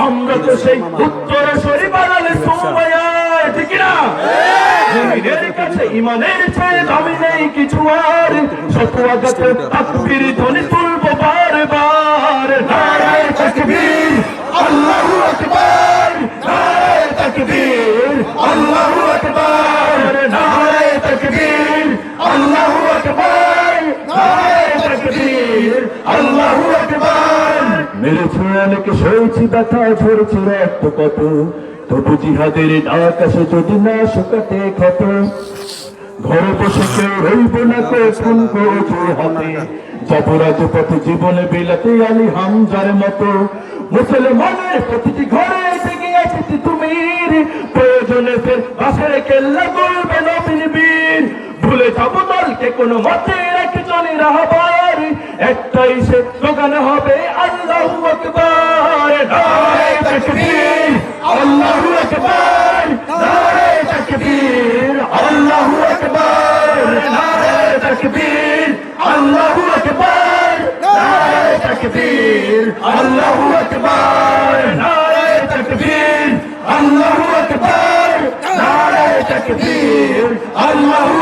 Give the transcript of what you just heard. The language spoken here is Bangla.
আমরা তো সেই উত্তর সরি বানালে সুমায়া ঠিক না জমিনের কাছে ইমানের চেয়ে দামি নেই কিছু আর। শত আঘাতে তাকবীর আকবার নারায় তাকবীর আল্লাহু আকবার নারায় তাকবীর আল্লাহু আকবার মেরেছে অনেকে সইছি ব্যথা ঝরেছে রক্ত কত? তবু জিহাদের ডাক যদি না শুকাতে ক্ষত। ঘরে বসে কেউ রইব না কোন কোজে হাতে। যাবরাজ পথে জীবনে বিলাতে আলী হামজার মতো। মুসলমানের প্রতিটি ঘরে থেকে আসিতে তুমি প্রয়োজনে ফের বাসের কেল্লা বলবে নবীন বীর। ভুলে যাব দলকে কোনো মতে রেখে চলে রাহবার একটাই সে দোকানে হবে, আল্লাহ আকবার। নারায়ে তাকবীর, আল্লাহু আকবার। নারায়ে তাকবীর, আল্লাহু আকবার। নারায়ে তাকবীর, আল্লাহু আকবার। নারায়ে তাকবীর, আল্লাহু আকবার। নারায়ে তাকবীর, আল্লাহু